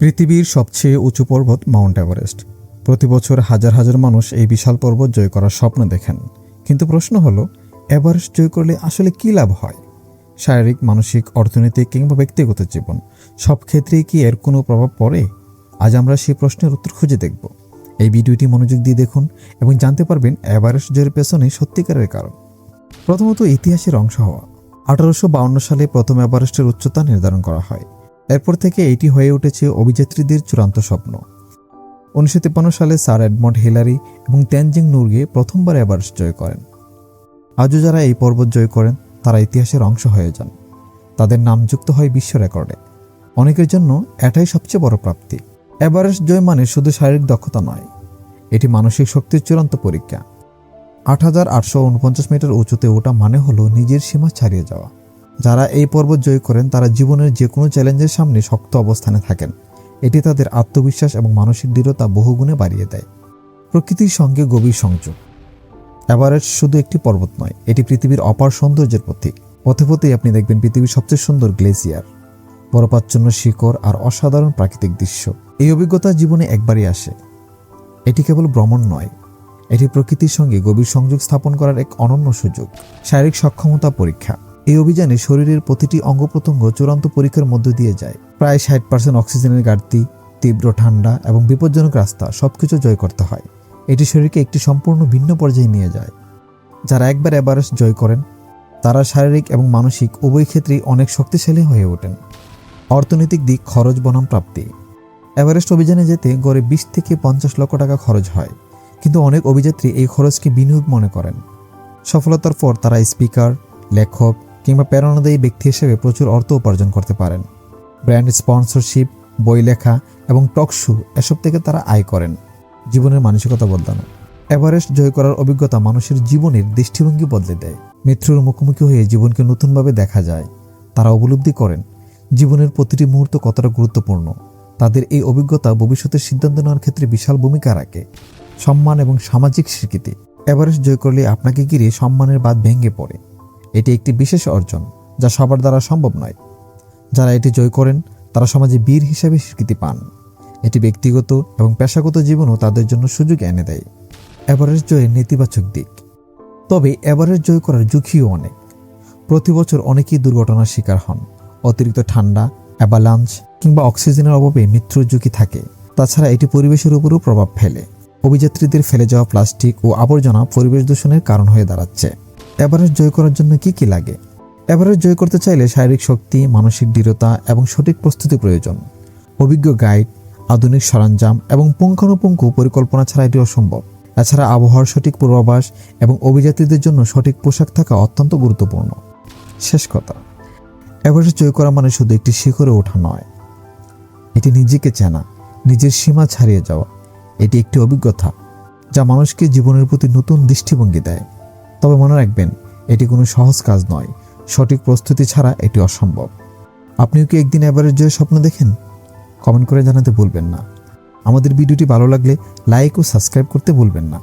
পৃথিবীর সবচেয়ে উঁচু পর্বত মাউন্ট এভারেস্ট। প্রতি বছর হাজার হাজার মানুষ এই বিশাল পর্বত জয় করার স্বপ্ন দেখেন। কিন্তু প্রশ্ন হলো, এভারেস্ট জয় করলে আসলে কী লাভ হয়? শারীরিক, মানসিক, অর্থনৈতিক কিংবা ব্যক্তিগত জীবন, সব ক্ষেত্রেই কি এর কোনো প্রভাব পড়ে? আজ আমরা সেই প্রশ্নের উত্তর খুঁজে দেখব। এই ভিডিওটি মনোযোগ দিয়ে দেখুন এবং জানতে পারবেন এভারেস্ট জয়ের পেছনে সত্যিকারের কারণ। প্রথমত ইতিহাসের অংশ হওয়া। আঠারোশো সালে প্রথম এভারেস্টের উচ্চতা নির্ধারণ করা হয়। এরপর থেকে এটি হয়ে উঠেছে অভিযাত্রীদের চূড়ান্ত স্বপ্ন। উনিশশো তিপ্পান্ন সালে স্যার এডমন্ড হিলারি এবং তেনজিং নুরগে প্রথমবার এভারেস্ট জয় করেন। আজও যারা এই পর্বত জয় করেন, তারা ইতিহাসের অংশ হয়ে যান। তাদের নাম যুক্ত হয় বিশ্ব রেকর্ডে। অনেকের জন্য এটাই সবচেয়ে বড় প্রাপ্তি। এভারেস্ট জয় মানে শুধু শারীরিক দক্ষতা নয়, এটি মানসিক শক্তির চূড়ান্ত পরীক্ষা। আট হাজার আটশো উনপঞ্চাশ মিটার উঁচুতে ওটা মানে হলো নিজের সীমা ছাড়িয়ে যাওয়া। যারা এই পর্বত জয় করেন, তারা জীবনের যে কোনো চ্যালেঞ্জের সামনে শক্ত অবস্থানে থাকেন। এটি তাদের আত্মবিশ্বাস এবং মানসিক দৃঢ়তা বহুগুণে বাড়িয়ে দেয়। প্রকৃতির সঙ্গে গভীর সংযোগ। এভারেস্ট শুধু একটি পর্বত নয়, এটি পৃথিবীর অপার সৌন্দর্যের প্রতীক। পথে পথেই আপনি দেখবেন পৃথিবীর সবচেয়ে সুন্দর গ্লেসিয়ার, বরফাচ্ছন্ন শিকড় আর অসাধারণ প্রাকৃতিক দৃশ্য। এই অভিজ্ঞতা জীবনে একবারই আসে। এটি কেবল ভ্রমণ নয়, এটি প্রকৃতির সঙ্গে গভীর সংযোগ স্থাপন করার এক অনন্য সুযোগ। শারীরিক সক্ষমতা পরীক্ষা। এই অভিযানে শরীরের প্রতিটি অঙ্গ প্রত্যঙ্গ চূড়ান্ত পরীক্ষার মধ্য দিয়ে যায়। প্রায় ষাট পার্সেন্ট অক্সিজেনের ঘাটতি, তীব্র ঠান্ডা এবং বিপজ্জনক রাস্তা সবকিছু জয় করতে হয়। এটি শরীরকে একটি সম্পূর্ণ ভিন্ন পর্যায়ে নিয়ে যায়। যারা একবার এভারেস্ট জয় করেন, তারা শারীরিক এবং মানসিক উভয় ক্ষেত্রেই অনেক শক্তিশালী হয়ে ওঠেন। অর্থনৈতিক দিক খরচ বনাম প্রাপ্তি। এভারেস্ট অভিযানে যেতে গড়ে বিশ থেকে পঞ্চাশ লক্ষ টাকা খরচ হয়, কিন্তু অনেক অভিযাত্রী এই খরচকে বিনিয়োগ মনে করেন। সফলতার পর তারা স্পিকার, লেখক কিংবা প্রেরণাদায়ী ব্যক্তি হিসেবে প্রচুর অর্থ উপার্জন করতে পারেন। ব্র্যান্ড স্পন্সরশিপ, বই লেখা এবং টক শো এসব থেকে তারা আয় করেন, জীবনের মানসিকতা বদলানো। এভারেস্ট জয় করার অভিজ্ঞতা মানুষের জীবনের দৃষ্টিভঙ্গি বদলে দেয়। মৃত্যুর মুখোমুখি হয়ে জীবনকে নতুনভাবে দেখা যায়। তারা উপলব্ধি করেন, জীবনের প্রতিটি মুহূর্ত কতটা গুরুত্বপূর্ণ, তাদের এই অভিজ্ঞতা ভবিষ্যতের সিদ্ধান্ত নেওয়ার ক্ষেত্রে বিশাল ভূমিকা রাখে। সম্মান এবং সামাজিক স্বীকৃতি। এভারেস্ট জয় করলে আপনাকে ঘিরে সম্মানের বাদ ভেঙে পড়ে। এটি একটি বিশেষ অর্জন, যা সবার দ্বারা সম্ভব নয়। যারা এটি জয় করেন, তারা সমাজে বীর হিসেবে স্বীকৃতি পান। এটি ব্যক্তিগত এবং পেশাগত জীবনও তাদের জন্য সুযোগ এনে দেয়। এভারেস্ট জয়ের নেতিবাচক দিক। তবে এভারেস্ট জয় করার ঝুঁকিও অনেক। প্রতি বছর অনেকেই দুর্ঘটনার শিকার হন। অতিরিক্ত ঠান্ডা অ্যাবালাঞ্চ কিংবা অক্সিজেনের অভাবে মৃত্যুর ঝুঁকি থাকে। তাছাড়া এটি পরিবেশের উপরও প্রভাব ফেলে। অভিযাত্রীদের ফেলে যাওয়া প্লাস্টিক ও আবর্জনা পরিবেশ দূষণের কারণ হয়ে দাঁড়াচ্ছে। এভারেস্ট জয় করার জন্য কি কি লাগে? এভারেস্ট জয় করতে চাইলে শারীরিক শক্তি, মানসিক দৃঢ়তা এবং সঠিক প্রস্তুতি প্রয়োজন। অভিজ্ঞ গাইড, আধুনিক সরঞ্জাম এবং পুঙ্খানুপুঙ্খ পরিকল্পনা ছাড়া এটি অসম্ভব। এছাড়া আবহাওয়ার সঠিক পূর্বাভাস এবং অভিযাত্রীদের জন্য সঠিক পোশাক থাকা অত্যন্ত গুরুত্বপূর্ণ। শেষ কথা, এভারেস্ট জয় করা মানে শুধু একটি শিখরে ওঠা নয়। এটি নিজেকে চেনা, নিজের সীমা ছাড়িয়ে যাওয়া। এটি একটি অভিজ্ঞতা যা মানুষকে জীবনের প্রতি নতুন দৃষ্টিভঙ্গি দেয়। তবে মনে রাখবেন, এটি কোনো সহজ কাজ নয়। সঠিক প্রস্তুতি ছাড়া এটি অসম্ভব। আপনিও কি একদিন এভারেস্ট জয়ের স্বপ্ন দেখেন? কমেন্ট করে জানাতে ভুলবেন না। আমাদের ভিডিওটি ভালো লাগলে লাইক ও সাবস্ক্রাইব করতে ভুলবেন না।